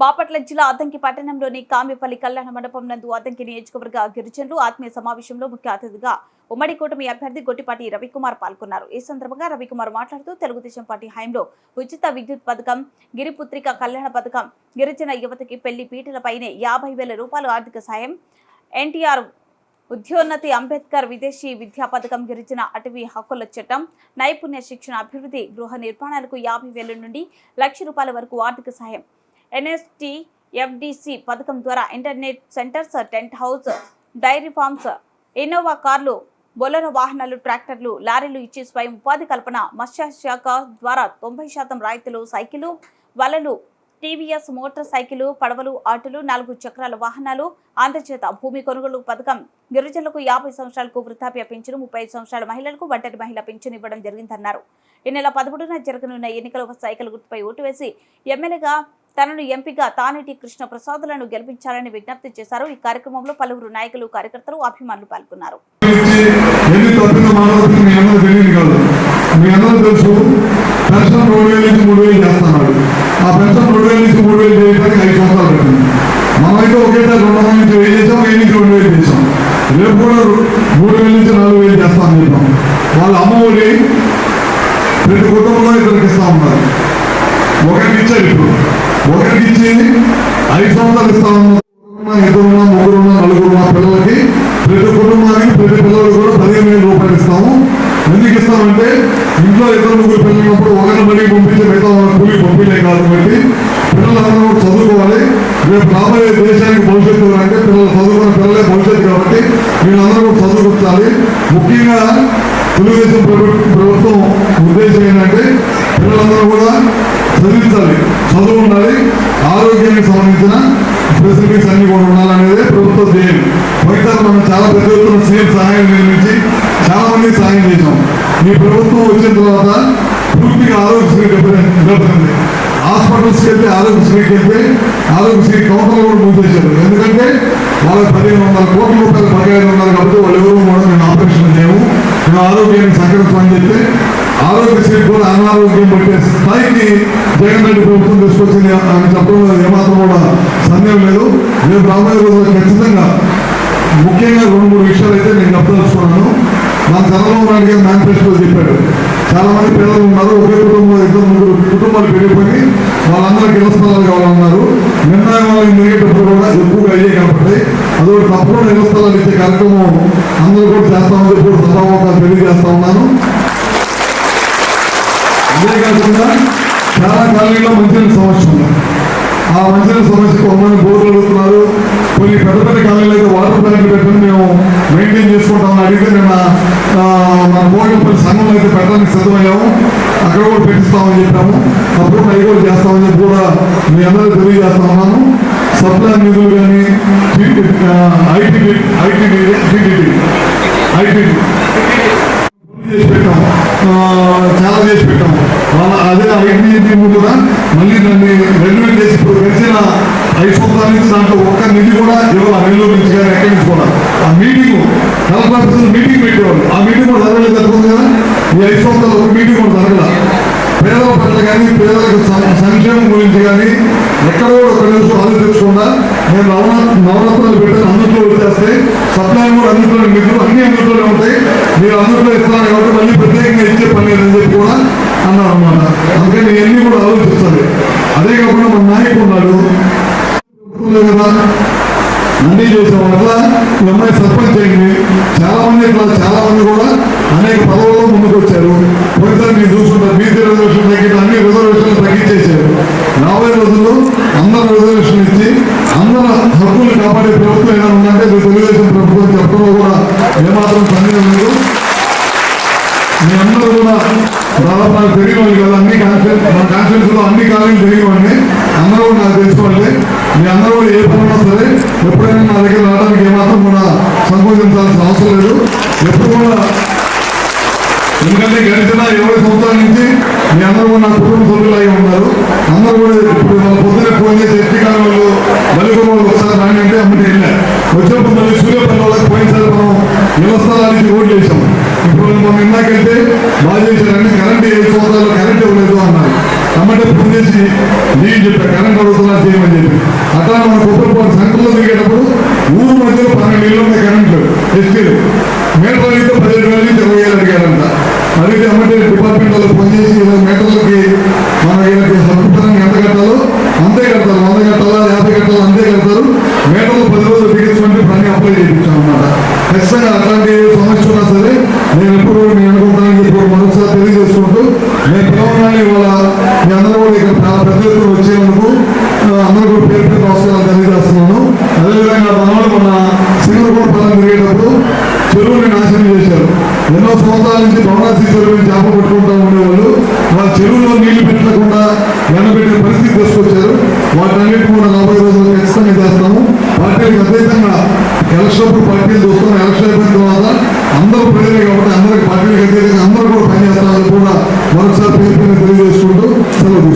బాపట్ల జిల్లా అద్దంకి పట్టణంలోని కామిపల్లి కళ్యాణ మండపం నందు అద్దంకి నియోజకవర్గ గిరిజనులు ఆత్మీయ సమావేశంలో ముఖ్య అతిథిగా ఉమ్మడి కూటమి అభ్యర్థి గొట్టిపాటి రవికుమార్ పాల్గొన్నారు. ఈ సందర్భంగా రవికుమార్ మాట్లాడుతూ తెలుగుదేశం పార్టీ హయాంలో ఉచిత విద్యుత్ పథకం గిరిపుత్రిక కళ్యాణ పథకం గిరిజన యువతకి పెళ్ళి పీటలపైనే యాభై వేల రూపాయల ఆర్థిక సాయం ఎన్టీఆర్ ఉద్యోన్నతి అంబేద్కర్ విదేశీ విద్యా పథకం గిరిజన అటవీ హక్కుల చట్టం నైపుణ్య శిక్షణ అభివృద్ధి గృహ నిర్మాణాలకు యాభై వేల నుండి లక్ష రూపాయల వరకు ఆర్థిక సహాయం ఎన్ఎస్టి ఎఫ్డిసి పథకం ద్వారా internet centres tent house dairy farms Innova కార్లు బొలెరో వాహనాలు ట్రాక్టర్లు లారీలు ఇచ్చి స్వయం ఉపాధి కల్పన మత్స్యశాఖ ద్వారా తొంభై శాతం రాయితీలు సైకిలు వలలు టీవీఎస్ మోటార్ సైకిల్ పడవలు ఆటోలు నాలుగు చక్రాల వాహనాలు ఆంధ్రచేత భూమి కొనుగోలు పథకం గిరిజనులకు యాభై సంవత్సరాలకు వృద్ధాప్య పింఛను ముప్పై సంవత్సరాల మహిళలకు ఒంటరి మహిళ పింఛను ఇవ్వడం జరిగిందన్నారు. ఈ నెల పదమూడున జరగనున్న ఎన్నికల సైకిల్ గుర్తుపై ఓటు వేసి ఎమ్మెల్యేగా తనను ఎంపీగా తానేటి కృష్ణప్రసాదులను గెలిపించాలని విజ్ఞప్తి చేశారు. ఈ కార్యక్రమంలో పలువురు నాయకులు కార్యకర్తలు అభిమానులు పాల్గొన్నారు. మనమైతే ఒకేసారి రెండు వందల నుంచి వెయ్యి చేసాం వెయ్యి నుంచి రెండు వేలు చేసాం. రేపు కూడా మూడు వేల నుంచి నాలుగు వేలు చేస్తాం చెప్పాం. వాళ్ళ అమ్మఒడి ప్రతి కుటుంబంలో ఇద్దరికి ఇస్తా ఉన్నారు. ఒకరికి ఇచ్చారు ఇప్పుడు. ఒకరికి ఐదు సంవత్సరాలు ఇస్తా ఉన్నారు ఇద్దరున్నా ముగ్గురున్నా నలుగురున్నా పిల్లలకి ప్రతి కుటుంబానికి ప్రతి పిల్లలు కూడా పదిహేను వేల రూపాయలు ఇస్తాము. ఎందుకు ఇస్తామంటే ఇంట్లో ఇద్దరు ముగ్గురు పిల్లలు ఉన్నప్పుడు ఒకరిని బడికి పంపించి మిగతా వాళ్ళ కూలి పంపించలే కాదు కాబట్టి పిల్లలందరూ చదువుకోవాలి. రేపు రాబోయే దేశానికి భవిష్యత్తు అంటే పిల్లలు చదువుకున్న పిల్లలే భవిష్యత్తు కాబట్టి వీళ్ళందరూ కూడా ముఖ్యంగా తెలుగుదేశం ప్రభుత్వం ఉద్దేశం ఏంటంటే పిల్లలందరూ కూడా చదివించాలి. చదువు ఉండాలి ఆరోగ్యానికి సంబంధించిన ఫెసిలిటీస్ అన్ని కూడా ఉండాలనేది ప్రభుత్వ ధ్యేయం. పోయినసారి మనం చాలా పెద్ద ఎత్తున సీఎం సహాయం నిర్మించి చాలా మంది సహాయం చేశాం. ఈ ప్రభుత్వం వచ్చిన తర్వాత పూర్తిగా ఆరోగ్యశ్రీ దెబ్బతింది హాస్పిటల్స్కి వెళ్తే ఆరోగ్యశ్రీకి వెళ్తే ఆరోగ్యశ్రీ కౌంటర్లు కూడా మూసేశారు ఎందుకంటే వాళ్ళకి పదిహేను వందల కోట్ల రూపాయలు బకాయిలు ఉన్నారు కాబట్టి వాళ్ళు ఎవరు కూడా మేము ఆపరేషన్ చేయము. మేము ఆరోగ్యాన్ని సంకరించమని చెప్తే ఆరోగ్యశ్రీ కూడా అనారోగ్యం పెట్టే స్థాయికి జగన్ రెడ్డి ప్రభుత్వం తీసుకొచ్చింది. అని చెప్పడంలో ఏమాత్రం కూడా సందేహం లేదు. నేను రాబోయే రోజుల్లో ఖచ్చితంగా ముఖ్యంగా రెండు మూడు విషయాలు అయితే నేను చెప్పదలుచుకున్నాను. మా చంద్రబాబు నాయుడు గారు మేనిఫెస్టోలో చెప్పాడు. చాలామంది పిల్లలు ఉన్నారు ఒకే కుటుంబంలో ఇద్దరు ముగ్గురు కుటుంబాలు పెరిగిపోయి వాళ్ళందరికీ ఇళ్ళ స్థలాలు కావాలన్నారు. నిర్ణయం వాళ్ళకి మిరిగేటప్పుడు కూడా ఎక్కువగా అయ్యే కాబట్టి అదొకటి తప్పకుండా ఇళ్ళ స్థలాలు ఇచ్చే కార్యక్రమం అందరూ కూడా చేస్తామని చెప్పి కూడా తెలియజేస్తా ఉన్నాను. అదే కాకుండా చాలా కాలనీలో మంచినీళ్ళ సమస్య ఉంది. ఆ మంచినీళ్ళ సమస్యకు కొంతమంది బోర్లు అడుగుతున్నారు. కొన్ని పెద్ద పెద్ద కాలనీలు అయితే వాటర్ ప్లాంట్లు పెట్టుకుని మేము మెయింటైన్ చేసుకుంటామని అడిగితే నిన్న మన బోర్డు సంఘంలో అయితే పెట్టడానికి సిద్ధమయ్యాము. అక్కడ కూడా పెట్టిస్తామని చెప్పాము. అప్పుడు అవి కూడా చేస్తామని చెప్పి కూడా మీ అందరూ తెలియజేస్తా ఉన్నాను. సప్లై నిధులు కానీ ఐటీ ఐటీ ఐటీ చేసి పెట్టాము. చాలా చేసి పెట్టాము. అదే ఆ టీం కూడా మళ్ళీ దాన్ని రెన్యువల్ చేసి ఇప్పుడు గడిచిన ఐదు సంవత్సరాల నుంచి దాంట్లో ఒక్క నిధి కూడా ఇవ్వాలి నెల్లూరు నుంచి కానీ ఎక్కడి నుంచి కూడా. ఆ మీటింగ్ హెల్త్ ఆఫీసర్ మీటింగ్ పెట్టేవాళ్ళు. ఆ మీటింగ్ కూడా జరగలేదు జరుగుతుంది కదా ఈ ఐదు సంవత్సరాలు ఒక మీటింగ్ కూడా జరగల. పేదల పట్ల కానీ పేదలకు సంక్షేమం గురించి కానీ ఎక్కడో ఒక నిమిషం ఆలోచించకుండా నేను నవన నవరత్నాలు పెట్టాను అందుట్లో వచ్చేస్తే సప్లై కూడా అందులో నిధులు అన్ని అందుట్లోనే ఉంటాయి. మీరు అందుట్లో ఇస్తున్నాను కాబట్టి మళ్ళీ ప్రత్యేకంగా ఇచ్చే పని లేదని చెప్పి కూడా అన్నారు అనమాట అందుకని ఇవన్నీ కూడా ఆలోచిస్తారు అదే కాకుండా మన నాయకుడు ఉన్నాడు. చెప్తున్నారు కదా అన్నీ చేసాం అట్లా ఈ అమ్మాయి సర్పంచ్ అయింది. చాలా మంది ఇట్లా చాలా మంది కూడా అనేక పదవుల్లో ముందుకు వచ్చారు పోయినసారి మీరు చూసుకుంటారు బీసీ రిజర్వేషన్ తగ్గిన అన్ని రిజర్వేషన్లు తగ్గించేశారు. రాబోయే రోజుల్లో అందరూ రిజర్వేషన్ ఇచ్చి అందరూ హక్కులు కాపాడే ప్రభుత్వం ఏదైనా ఉందంటే ఇది తెలుగుదేశం ప్రభుత్వం చెప్పడంలో కూడా ఏమాత్రం సందేహం లేదు మీ అందరూ కూడా దాదాపు నాకు తెలియని వాళ్ళు కదా అన్ని కాన్ఫిడెన్స్ మన కాన్ఫిడెన్స్లో అన్ని కాలేజీలు తెలియవండి అందరూ కూడా నాకు తెలుసుకోండి మీ అందరూ కూడా ఏ పనున్నా సరే ఎప్పుడైనా నా దగ్గర రావడానికి ఏమాత్రం కూడా సంకోచించాల్సిన అవసరం లేదు. ఎప్పుడు కూడా ఎందుకంటే గడిచిన ఇరవై సంవత్సరాల నుంచి మీ అందరూ కూడా నా కుటుంబ సభ్యులు అయి ఉన్నారు. అందరూ కూడా ఇప్పుడు మన పొద్దున ఫోన్ చేసి ఎత్తికాల వాళ్ళు నలుగురు వాళ్ళు ఒకసారి రాండి అంటే అమ్మటి వెళ్ళారు వచ్చినప్పుడు మళ్ళీ సూర్యపల్లి వాళ్ళకి పోయినసారి మనం ఇళ్ళ స్థలానికి ఓట్లు వేసాం ఇప్పుడు మనం ఇందాకెళ్తే బాగా చేశారంటే కరెంట్ ఏడు సంవత్సరాలు చేసి నేను చెప్పాను కరెంట్ అడుగుతున్నా చేయమని చెప్పి. అట్లా మన కుటుంబం సంఖ్యలో దిగేటప్పుడు ఊరు మధ్య పన్నెండు ఇళ్ళు ఉన్నాయి కరెంట్లు. ఎస్టీలు. మీటర్ అయితే పదిహేడు వేల నుంచి ఇరవై ఏళ్ళు అడిగారంట. అడిగితే అమ్మటే డిపార్ట్మెంట్ వాళ్ళు పనిచేసి ఇరవై మీటర్లకి మన వీళ్ళకి సంపూర్ణంగా ఎంత కట్టాలో అంతే కడతారు. వంద కట్టాలా యాభై కట్టాలా అంతే కడతారు. మీటర్లు పది రోజులు బిగించమంటే పని అప్లై చేయించాం అన్నమాట ఖచ్చితంగా చెరువుని నాశనం చేశారు. ఎన్నో సంవత్సరాల నుంచి భవనాసి చేప పట్టుకుంటూ ఉండేవాళ్ళు. వాళ్ళ చెరువులో